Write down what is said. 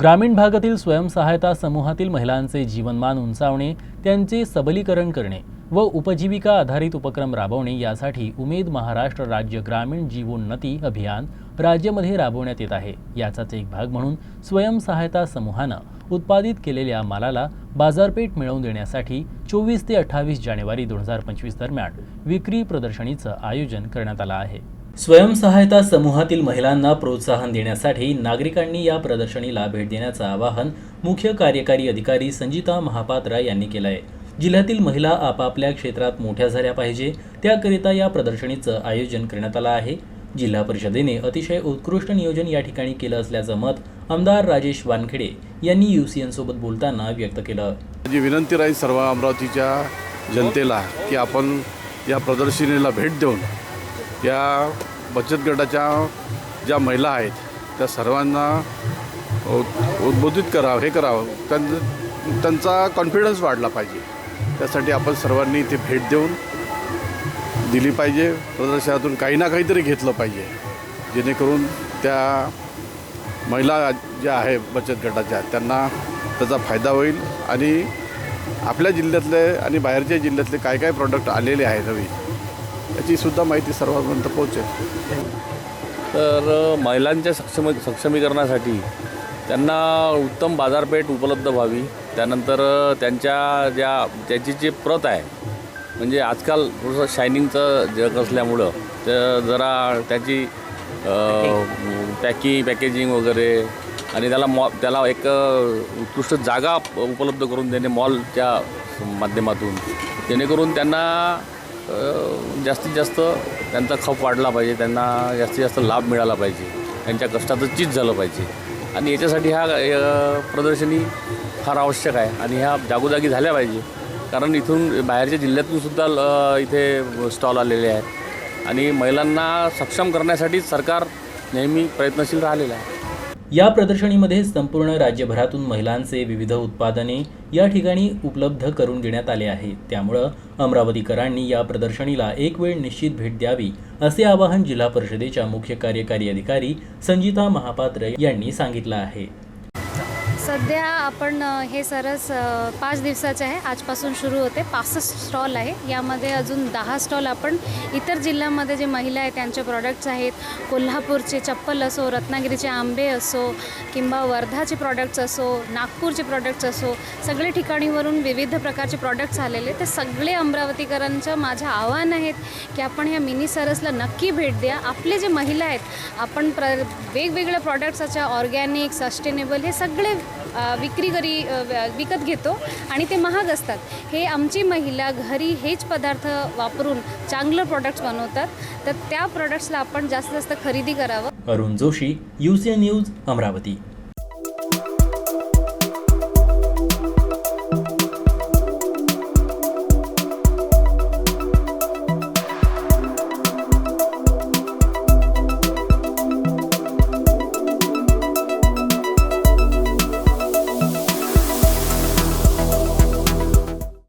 ग्रामीण भागातील स्वयंसहायता समूहातील महिलांचे जीवनमान उंचावणे त्यांचे सबलीकरण करणे व उपजीविका आधारित उपक्रम राबवणे यासाठी उमेद महाराष्ट्र राज्य ग्रामीण जीवोन्नती अभियान राज्यामध्ये राबवण्यात येत आहे. याचाच एक भाग म्हणून स्वयंसहायता समूहानं उत्पादित केलेल्या मालाला बाजारपेठ मिळवून देण्यासाठी चोवीस ते अठ्ठावीस जानेवारी दोन हजार पंचवीस दरम्यान विक्री प्रदर्शनीचं आयोजन करण्यात आलं आहे. स्वयंसहायता समूहातील महिलांना प्रोत्साहन देण्यासाठी नागरिकांनी या प्रदर्शनीला भेट देण्याचं आवाहन मुख्य कार्यकारी अधिकारी संजिता महापात्रा यांनी केलं आहे जिल्ह्यातील महिला आपापल्या क्षेत्रात मोठ्या झाल्या पाहिजे त्याकरिता या प्रदर्शनीचं आयोजन करण्यात आलं आहे. जिल्हा परिषदेने अतिशय उत्कृष्ट नियोजन या ठिकाणी केलं असल्याचं मत आमदार राजेश वानखेडे यांनी युसीएन सोबत बोलताना व्यक्त केलं. माझी विनंती राहील सर्व अमरावतीच्या जनतेला की आपण या प्रदर्शनीला भेट देऊन या बचत गटाच्या ज्या महिला आहेत त्या सर्वांना उद्बोधित करावं हे करावं. त्यां त्यांचा कॉन्फिडन्स वाढला पाहिजे. त्यासाठी आपण सर्वांनी इथे भेट देऊन दिली पाहिजे. प्रदर्शनातून काही ना काहीतरी घेतलं पाहिजे. जेणेकरून त्या महिला ज्या आहे बचत गटाच्या त्यांना त्याचा फायदा होईल. आणि आपल्या जिल्ह्यातले आणि बाहेरच्या जिल्ह्यातले काय काय प्रॉडक्ट आलेले आहेत नवीन याचीसुद्धा माहिती सर्वांपर्यंत पोहोचेल. तर महिलांच्या सक्षम सक्षमीकरणासाठी त्यांना उत्तम बाजारपेठ उपलब्ध व्हावी. त्यानंतर त्यांच्या ज्या त्याची जी प्रत आहे म्हणजे आजकाल थोडंसं शायनिंगचं जग असल्यामुळं तर जरा त्याची पॅकिंग पॅकेजिंग वगैरे आणि त्याला मॉ त्याला एक उत्कृष्ट जागा उपलब्ध करून देणे मॉलच्या माध्यमातून. जेणेकरून त्यांना जास्तीत जास्त त्यांचा खप वाढला पाहिजे त्यांना जास्तीत जास्त लाभ मिळाला पाहिजे त्यांच्या कष्टाचं चीज झालं पाहिजे. आणि याच्यासाठी ह्या प्रदर्शनी फार आवश्यक आहे आणि ह्या जागोजागी झाल्या पाहिजे. कारण इथून बाहेरच्या जिल्ह्यातूनसुद्धा इथे स्टॉल आलेले आहेत. आणि महिलांना सक्षम करण्यासाठीच सरकार नेहमी प्रयत्नशील राहिलेलं आहे. या प्रदर्शनीमध्ये संपूर्ण राज्यभरातून महिलांचे विविध उत्पादने या ठिकाणी उपलब्ध करून देण्यात आले आहे. त्यामुळं अमरावतीकरांनी या प्रदर्शनीला एक वेळ निश्चित भेट द्यावी असे आवाहन जिल्हा परिषदेच्या मुख्य कार्यकारी अधिकारी संजिता महापात्र यांनी सांगितलं आहे. सध्या आपण हे सरस पाच दिवसाचे आहे. आजपासून सुरू होते. पासष्ट स्टॉल आहे. यामध्ये अजून दहा स्टॉल आपण इतर जिल्ह्यामध्ये जे महिला आहेत त्यांचे प्रॉडक्ट्स आहेत. कोल्हापूरचे चप्पल असो रत्नागिरीचे आंबे असो किंवा वर्धाचे प्रॉडक्ट्स असो नागपूरचे प्रॉडक्ट्स असो सगळे ठिकाणीवरून विविध प्रकारचे प्रॉडक्ट्स आलेले ते सगळे अमरावतीकरांचं माझं आव्हान आहेत की आपण ह्या मिनी सरसला नक्की भेट द्या. आपले जे महिला आहेत आपण प्र वेगवेगळ्या प्रॉडक्ट्स अशा ऑर्गॅनिक सस्टेनेबल हे सगळे विक्री करी विकत घेतो आणि ते महाग असतात. हे आमची महिला घरी हेच पदार्थ वापरून चांगलं प्रॉडक्ट्स बनवतात. तर त्या प्रॉडक्ट्सला आपण जास्तीत जास्त खरेदी करावं. Arun Joshi UCN news Amravati.